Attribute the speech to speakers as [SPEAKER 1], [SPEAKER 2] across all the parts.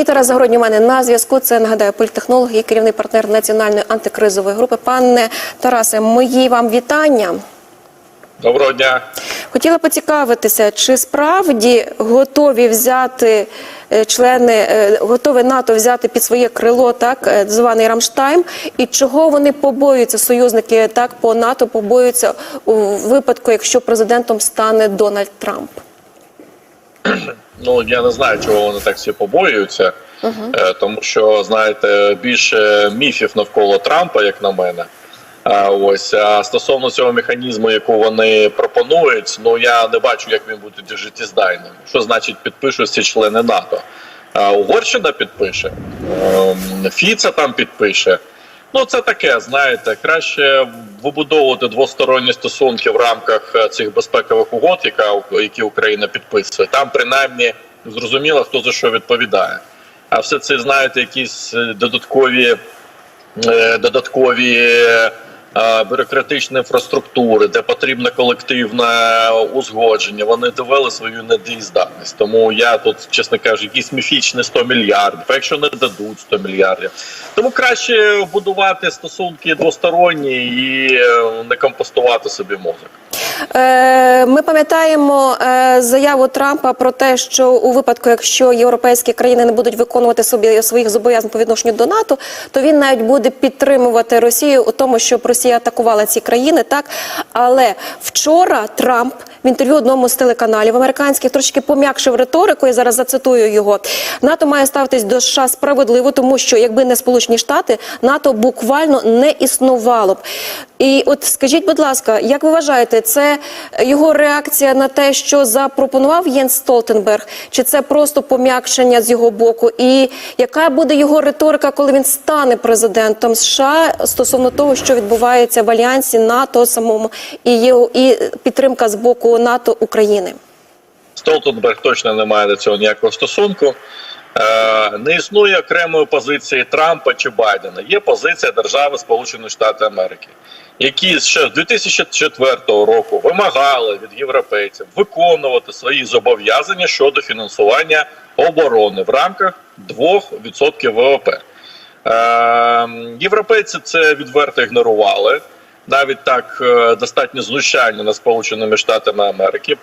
[SPEAKER 1] І Тарас Загородній у мене на зв'язку. Це нагадаю політтехнолог і керівний партнер національної антикризової групи. Пане Тарасе, мої вам вітання.
[SPEAKER 2] Доброго дня.
[SPEAKER 1] Хотіла поцікавитися, чи справді готові взяти е, члени, е, готові НАТО взяти під своє крило так е, званий Рамштайм, і чого вони побоюються, союзники так по НАТО побоюються у випадку, якщо президентом стане Дональд Трамп?
[SPEAKER 2] Ну я не знаю, чого вони так всі побоюються, е, тому що знаєте більше міфів навколо Трампа, як на мене. А ось а стосовно цього механізму, яку вони пропонують, ну я не бачу, як він буде життєздайним. Що значить підпишуть всі члени НАТО? А, Угорщина підпише, ем, Фіца там підпише. Ну, це таке, знаєте, краще вибудовувати двосторонні стосунки в рамках е, цих безпекових угод, яка які Україна підписує. Там принаймні зрозуміло, хто за що відповідає. А все це знаєте, якісь е, додаткові е, додаткові е, бюрократичні інфраструктури, де потрібне колективне узгодження. Вони довели свою недієздатність. Тому я тут, чесно кажучи, якісь міфічні 100 мільярдів. А якщо не дадуть 100 мільярдів, тому краще будувати стосунки двосторонні і е, не компостувати собі мозок.
[SPEAKER 1] Е, Ми пам'ятаємо е, заяву Трампа про те, що у випадку, якщо європейські країни не будуть виконувати собі своїх зобов'язань по відношенню до НАТО, то він навіть буде підтримувати Росію у тому, щоб Росія атакувала ці країни. Так, але вчора Трамп в інтерв'ю одному з телеканалів американських трошки пом'якшив риторику. Я зараз зацитую його. НАТО має ставитись до США справедливо, тому що якби не Сполучені Штати, НАТО буквально не існувало б. І от скажіть, будь ласка, як ви вважаєте, це його реакція на те, що запропонував Єнс Столтенберг, чи це просто пом'якшення з його боку? І яка буде його риторика, коли він стане президентом США стосовно того, що відбувається в альянсі НАТО самому і його і підтримка з боку НАТО України?
[SPEAKER 2] Столтенберг точно не має до цього ніякого стосунку. Е, Не існує окремої позиції Трампа чи Байдена. Є позиція держави Сполучених Штатів Америки, які ще з 2004 року вимагали від європейців виконувати свої зобов'язання щодо фінансування оборони в рамках 2% ВВП. Е, Європейці це відверто ігнорували. Навіть так е, достатньо знущання над Сполученими Штатами Америки.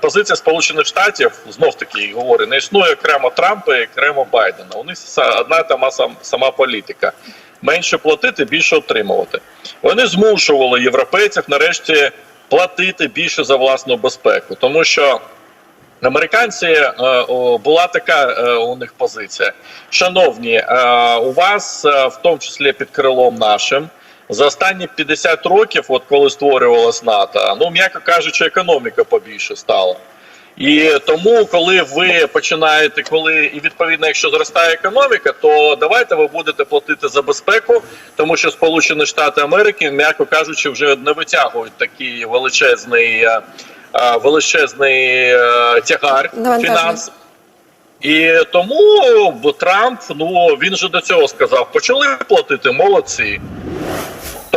[SPEAKER 2] Позиція Сполучених Штатів знов таки говорить, не існує окремо Трампа і окремо Байдена. У них одна та сама, політика: менше платити, більше отримувати. Вони змушували європейців нарешті платити більше за власну безпеку, тому що. Американці е, була така е, у них позиція. Шановні, у вас, в тому числі під крилом нашим, за останні 50 років, от коли створювалась НАТО, ну м'яко кажучи, економіка побільше стала. І тому, коли ви починаєте, коли і відповідно, якщо зростає економіка, то давайте ви будете платити за безпеку, тому що Сполучені Штати Америки, м'яко кажучи, вже не витягують такий величезний, е, е, величезний е, тягар фінанс. І тому Трамп, ну він же до цього сказав, почали платити молодці.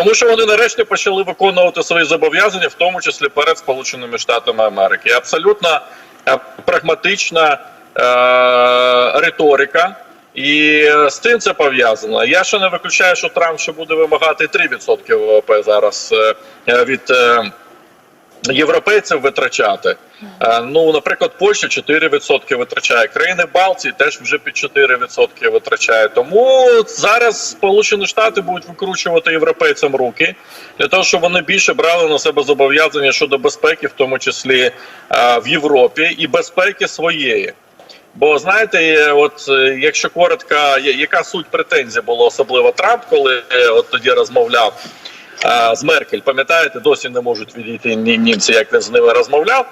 [SPEAKER 2] Тому що вони нарешті почали виконувати свої зобов'язання, в тому числі перед Сполученими Штатами Америки. Абсолютно е, прагматична е- риторика, і е, з цим це пов'язано. Я ще не виключаю, що Трамп ще буде вимагати 3% ВВП зараз е, від. Е- Європейців витрачати. Е, Ну, наприклад, Польща 4% витрачає. Країни Балтії теж вже під 4% витрачає. Тому зараз Сполучені Штати будуть викручувати європейцям руки для того, щоб вони більше брали на себе зобов'язання щодо безпеки, в тому числі е, в Європі, і безпеки своєї. Бо знаєте, е, от якщо коротко, яка суть претензій була особливо Трамп, коли от тоді розмовляв з Меркель, пам'ятаєте, досі не можуть відійти німці, як він з ними розмовляв.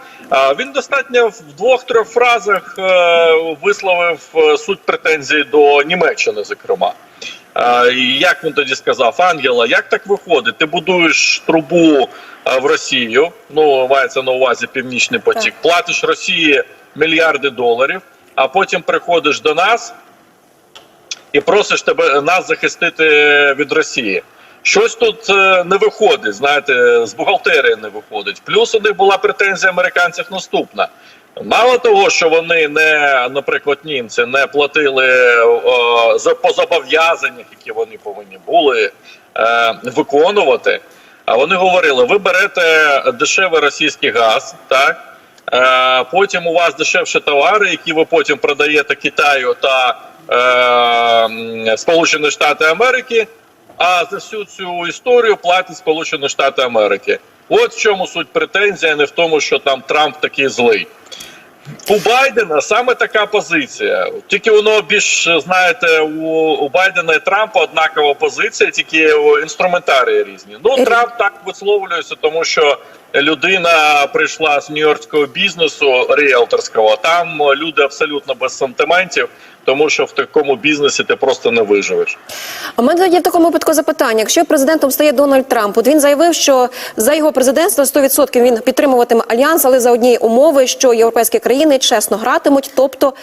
[SPEAKER 2] Він достатньо в двох-трьох фразах е, висловив е, суть претензій до Німеччини, зокрема. Як він тоді сказав, Ангела, як так виходить? Ти будуєш трубу в Росію, ну мається на увазі Північний потік, платиш Росії мільярди доларів, а потім приходиш до нас і просиш тебе нас захистити від Росії. Щось тут е, не виходить, знаєте, з бухгалтерії не виходить. Плюс у них була претензія американців наступна. Мало того, що вони не, наприклад, німці не платили о, за по зобов'язаннях, які вони повинні були е, виконувати. А вони говорили: ви берете дешевий російський газ, так е, потім у вас дешевші товари, які ви потім продаєте Китаю та е, Сполучені Штати Америки. А за всю цю історію платить Сполучені Штати Америки. От в чому суть претензія, а не в тому, що там Трамп такий злий. У Байдена саме така позиція. Тільки воно більш знаєте, у, у Байдена і Трампа однакова позиція, тільки інструментарії різні. Ну Трамп так висловлюється, тому що людина прийшла з нью-йоркського бізнесу ріелторського. Там люди абсолютно без сантиментів, тому що в такому бізнесі ти просто не виживеш.
[SPEAKER 1] А в мене тоді в такому випадку запитання: якщо президентом стає Дональд Трамп, от він заявив, що за його президентство 100% він підтримуватиме альянс, але за однієї умови, що європейські країни чесно гратимуть, тобто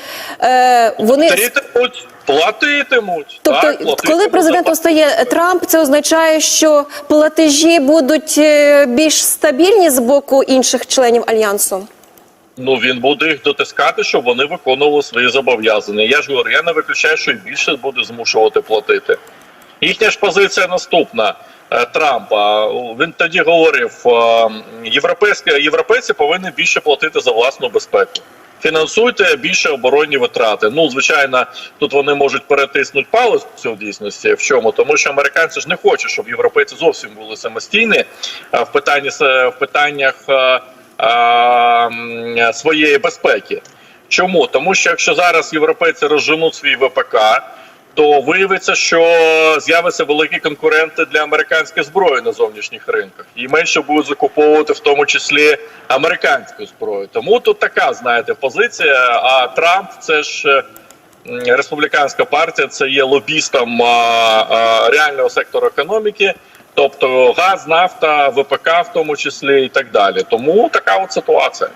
[SPEAKER 1] е, вони
[SPEAKER 2] Платитимуть, платитимуть.
[SPEAKER 1] Тобто,
[SPEAKER 2] так, платитимуть
[SPEAKER 1] коли президентом стає Трамп, це означає, що платежі будуть е, більш стабільні з боку інших членів альянсу.
[SPEAKER 2] Ну він буде їх дотискати, щоб вони виконували свої зобов'язання. Я ж говорю, я не виключаю, що і більше буде змушувати платити. Їхня ж позиція наступна е, Трампа. Він тоді говорив: е, європейські європейці повинні більше платити за власну безпеку. Фінансуйте більше оборонні витрати. Ну, звичайно, тут вони можуть перетиснути палець в дійсності. В чому? Тому що американці ж не хочуть, щоб європейці зовсім були самостійні е, в питанні в питаннях а, а, своєї безпеки. Чому? Тому що якщо зараз європейці розженуть свій ВПК, то виявиться, що з'являться великі конкуренти для американської зброї на зовнішніх ринках, і менше будуть закуповувати в тому числі американську зброю. Тому тут така, знаєте, позиція. А Трамп це ж. е, Республіканська партія це є лобістом реального сектору економіки, тобто газ, нафта, ВПК в тому числі і так далі. Тому така от ситуація.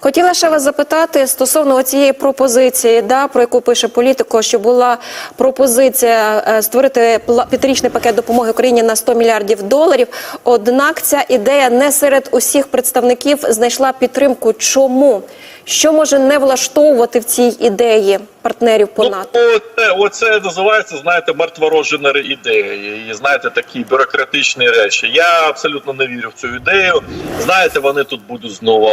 [SPEAKER 1] Хотіла ще вас запитати стосовно цієї пропозиції, да, про яку пише політико, що була пропозиція е, створити п'ятирічний пакет допомоги Україні на 100 мільярдів доларів. Однак ця ідея не серед усіх представників знайшла підтримку. Чому? Що може не влаштовувати в цій ідеї партнерів по НАТО?
[SPEAKER 2] Ну, оце, оце називається, знаєте, мертворожена ідея. І знаєте, такі бюрократичні речі. Я абсолютно не вірю в цю ідею. Знаєте, вони тут будуть знову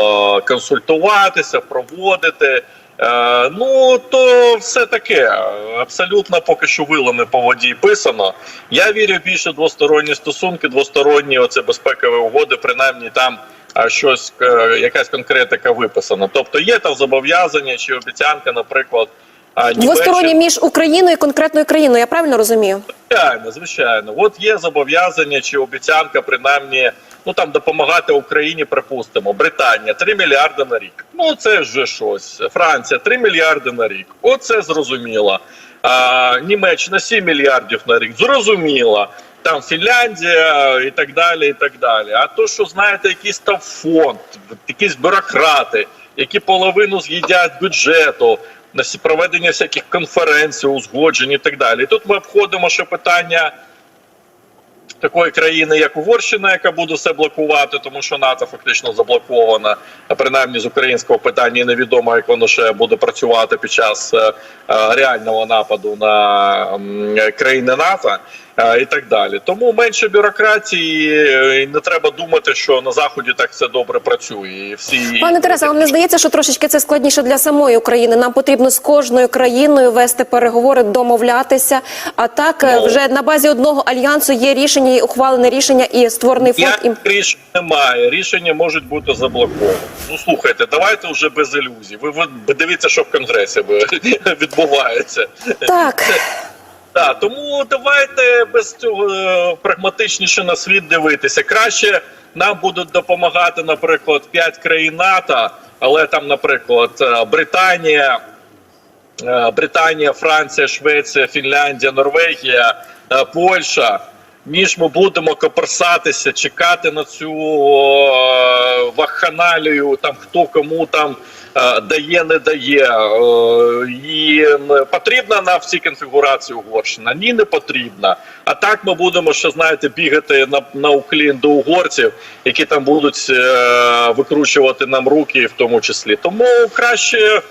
[SPEAKER 2] консультуватися, проводити. Е, ну то все таке. Абсолютно поки що вилами по воді писано. Я вірю більше двосторонні стосунки, двосторонні оце безпекові угоди, принаймні там. Щось е, якась конкретика виписана. Тобто є там зобов'язання чи обіцянка, наприклад,
[SPEAKER 1] Двосторонні між Україною і конкретною країною. Я правильно розумію?
[SPEAKER 2] Звичайно, звичайно. От є зобов'язання чи обіцянка, принаймні, ну там допомагати Україні, припустимо, Британія 3 мільярди на рік. Ну це вже щось. Франція 3 мільярди на рік. Оце зрозуміло. А, Німеччина 7 мільярдів на рік. Зрозуміло. Там Фінляндія і так далі, і так далі. А то, що знаєте, якийсь там фонд, якісь бюрократи, які половину з'їдять бюджету, на проведення всяких конференцій, узгоджень і так далі. І тут ми обходимо ще питання такої країни, як Угорщина, яка буде все блокувати, тому що НАТО фактично заблокована, а принаймні з українського питання невідомо, як воно ще буде працювати під час е, е, реального нападу на країни НАТО. І так далі, тому менше бюрократії, е, і не треба думати, що на заході так все добре працює. І всі
[SPEAKER 1] Пане Тересе, вам не здається, що трошечки це складніше для самої України? Нам потрібно з кожною країною вести переговори, домовлятися. А так е,
[SPEAKER 2] Ну.
[SPEAKER 1] вже на базі одного альянсу є рішення, і ухвалене рішення і створений фонд. І...
[SPEAKER 2] Рішень немає. Рішення можуть бути заблоковані. Ну слухайте, давайте вже без ілюзій. Ви, ви дивіться, що в конгресі відбувається.
[SPEAKER 1] Так.
[SPEAKER 2] Так, тому давайте без цього е, прагматичніше на світ дивитися. Краще нам будуть допомагати, наприклад, п'ять країн НАТО, але там, наприклад, е, Британія, е, Британія, Франція, Швеція, Фінляндія, Норвегія, Польща. Ніж ми будемо коперсатися, чекати на цю вакханалію, там хто кому там е, дає, не дає. Е, і потрібна на всі конфігурації Угорщина? Ні, не потрібна. А так ми будемо, що знаєте, бігати на, на уклін до угорців, які там будуть е, викручувати нам руки, в тому числі. Тому краще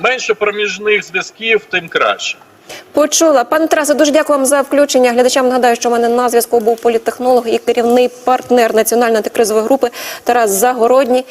[SPEAKER 2] менше проміжних зв'язків, тим краще.
[SPEAKER 1] Почула. Пане Тарасе, дуже дякую вам за включення. Глядачам нагадаю, що в мене на зв'язку був політтехнолог і керівний партнер національної антикризової групи Тарас Загородній.